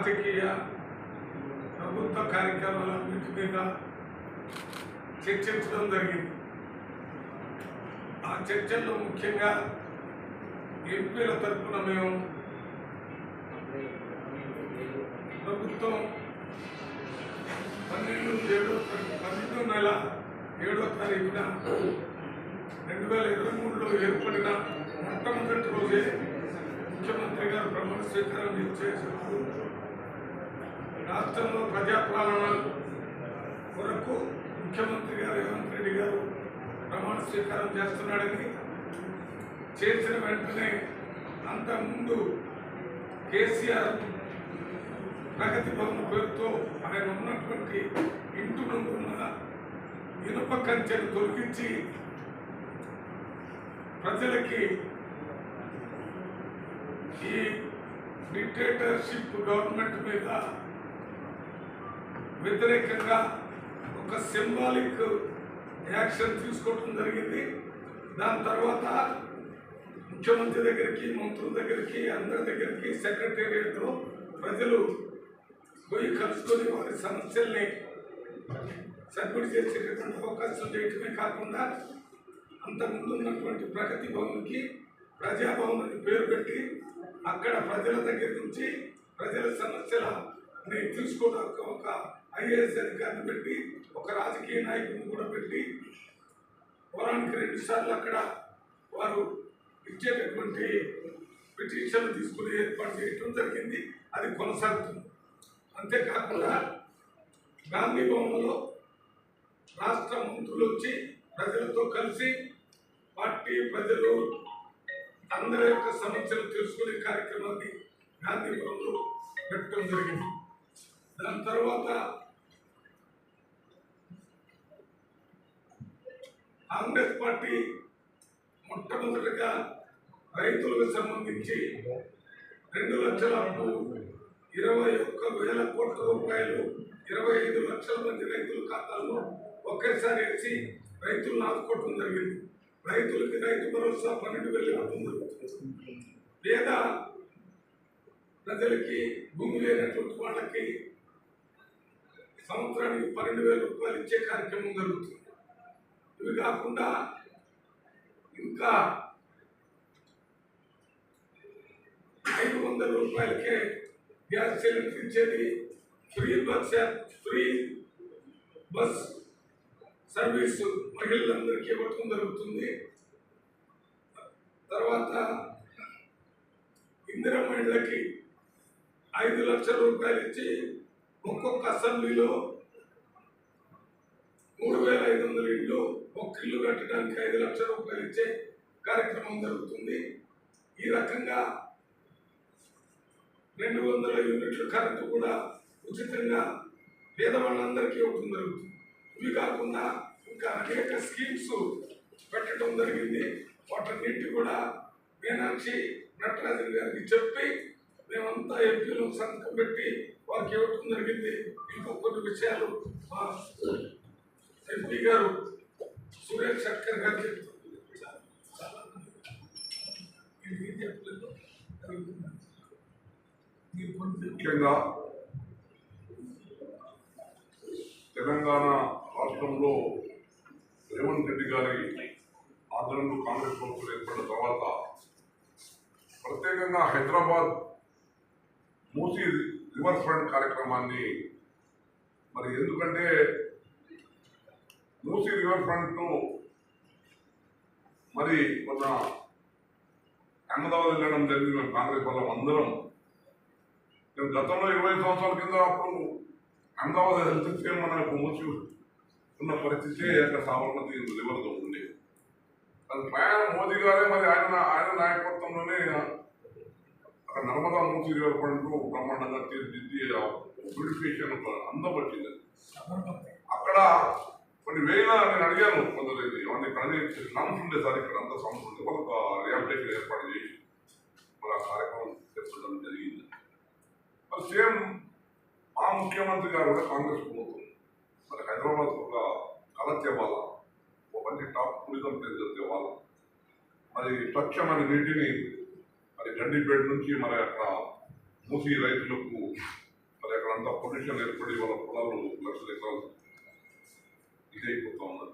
రాజకీయ ప్రభుత్వ కార్యక్రమాలన్నింటి మీద చర్చించడం జరిగింది. ఆ చర్చల్లో ముఖ్యంగా ఎంపీల తరఫున మేము ప్రభుత్వం పన్నెండు ఏడో పన్నెండు నెల ఏడో తారీఖున రెండు వేల ఇరవై మూడులో ఏర్పడిన మొట్టమొదటి రోజే ముఖ్యమంత్రి గారు ప్రమాణ స్వీకారం చేసేటప్పుడు రాష్ట్రంలో ప్రజాపాలన కొరకు ముఖ్యమంత్రి గారు రేవంత్ రెడ్డి గారు ప్రమాణ స్వీకారం చేస్తున్నాడని చేసిన వెంటనే అంతకుముందు కేసీఆర్ ప్రగతి భవన పేరుతో ఆయన ఉన్నటువంటి ఇంటి నుండి ఉన్న ఇనుప కంచెను తొలగించి ప్రజలకి ఈ డిక్టేటర్షిప్ గవర్నమెంట్ మీద వ్యతిరేకంగా ఒక సింబాలిక్ యాక్షన్ తీసుకోవడం జరిగింది. దాని తర్వాత ముఖ్యమంత్రి దగ్గరికి మంత్రుల దగ్గరికి అందరి దగ్గరికి సెక్రటేరియట్లో ప్రజలు పోయి కలుసుకొని వారి సమస్యల్ని సబ్మిట్ చేసేటటువంటి అవకాశం చేయటమే కాకుండా అంతకుముందు ఉన్నటువంటి ప్రగతి భవన్కి ప్రజాభవన్ అని పేరు పెట్టి అక్కడ ప్రజల దగ్గర నుంచి ప్రజల సమస్యలని తీసుకోవడానికి ఒక ఐఏఎస్ అధికారిని పెట్టి ఒక రాజకీయ నాయకుడిని కూడా పెట్టి వారానికి రెండుసార్లు అక్కడ వారు ఇచ్చేటటువంటి పిటిషన్లు తీసుకుని ఏర్పాటు చేయటం జరిగింది. అది కొనసాగుతుంది. అంతేకాకుండా గాంధీ భవన్లో రాష్ట్ర మంత్రులు వచ్చి ప్రజలతో కలిసి పార్టీ ప్రజలు అందరి యొక్క సమస్యలు తెలుసుకునే కార్యక్రమాన్ని గాంధీ భవన్లో పెట్టడం జరిగింది. దాని తర్వాత కాంగ్రెస్ పార్టీ మొట్టమొదటిగా రైతులకు సంబంధించి రెండు లక్షల అప్పు ఇరవై ఒక్క వేల కోట్ల రూపాయలు ఇరవై ఐదు లక్షల మంది రైతుల ఖాతాల్లో ఒకేసారి వేసి రైతులను ఆదుకోవటం జరిగింది. రైతులకి రైతు భరోసా పన్నెండు వేలు ఇవ్వడం లేదా ప్రజలకి భూమి లేనటువంటి వాళ్ళకి సంవత్సరానికి పన్నెండు వేల రూపాయలు ఇచ్చే కార్యక్రమం జరుగుతుంది. ఇవి కాకుండా ఇంకా ఐదు వందల రూపాయలకే గ్యాస్ సిలిండర్ ఇచ్చేది. Free bus free bus service మహిళలందరికీ ఇవ్వటం జరుగుతుంది. తర్వాత ఇందిరా మహిళకి ఐదు లక్షల రూపాయలు ఇచ్చి ఒక్కొక్క అసెంబ్లీలో మూడు వేల ఐదు వందల ఇళ్ళు ఒక ఇల్లు కట్టడానికి ఐదు లక్షల రూపాయలు ఇచ్చే కార్యక్రమం జరుగుతుంది. ఈ రకంగా రెండు వందల యూనిట్ల కరెంటు కూడా ఉచితంగా పేదవాళ్ళందరికీ ఇవ్వటం జరుగుతుంది. ఇవి కాకుండా ఇంకా అనేక స్కీమ్స్ పెట్టడం జరిగింది. వాటన్నిటి కూడా మీనాక్షి నటరాజన్ గారికి చెప్పి మేమంతా ఎంపీలు సంతకం పెట్టి వారికి ఇవ్వటం జరిగింది. ఇంకొక కొన్ని విషయాలు మా ఎంపీ గారు సురేష్ శంకర్ గారు ఇది ముఖ్యంగా తెలంగాణ రాష్ట్రంలో రేవంత్ రెడ్డి గారి ఆధ్వర్యంలో కాంగ్రెస్ ప్రభుత్వం ఏర్పడిన తర్వాత ప్రత్యేకంగా హైదరాబాద్ మూసీ రివర్ ఫ్రంట్ కార్యక్రమాన్ని మరి ఎందుకంటే మూసీ రివర్ ఫ్రంట్ మరి మొన్న అహ్మదాబాద్ వెళ్ళడం జరిగింది. మేము కాంగ్రెస్ వాళ్ళం అందరం. నేను గతంలో ఇరవై సంవత్సరాల కింద అప్పుడు అహ్మదాబాద్ వెళ్తే మనకు మూసి ఉన్న పరిస్థితి అక్కడ సాబర్మతి రివర్తో ఉంది అది ప్రయాణం మోదీ గారే మరి ఆయన ఆయన నాయకత్వంలోనే అక్కడ నర్మదా మూసి రివర్ ఫ్రంట్ బ్రహ్మాండంగా తీర్చిదిద్ది బ్యూటిఫికేషన్ అందం వచ్చింది అక్కడ కొన్ని వేల నేను అడిగాను కొందరు ఇవన్నీ కానీ స్లమ్స్ ఉండే సార్ ఇక్కడ అంతా స్లమ్స్ ఉండే వాళ్ళు రిహాబిలిటేషన్ ఏర్పాటు చేసి మరి ఆ కార్యక్రమం చేపట్టడం జరిగింది. మరి సేమ్ ఆ ముఖ్యమంత్రి గారు కూడా కాంగ్రెస్ ప్రభుత్వం. మరి హైదరాబాద్ ఒక కళ తేవాల ఒక మంచి టాప్ టూరిజం ప్లేస్ తేవాల మరి స్వచ్ఛమైన నీటిని మరి గండిపేట నుంచి మరి అక్కడ మూసి రైతులకు మరి అక్కడ అంతా పొల్యూషన్ ఏర్పడి వాళ్ళ పొలాలు లక్షల ఎకరాలు இதை பொறுத்தவங்க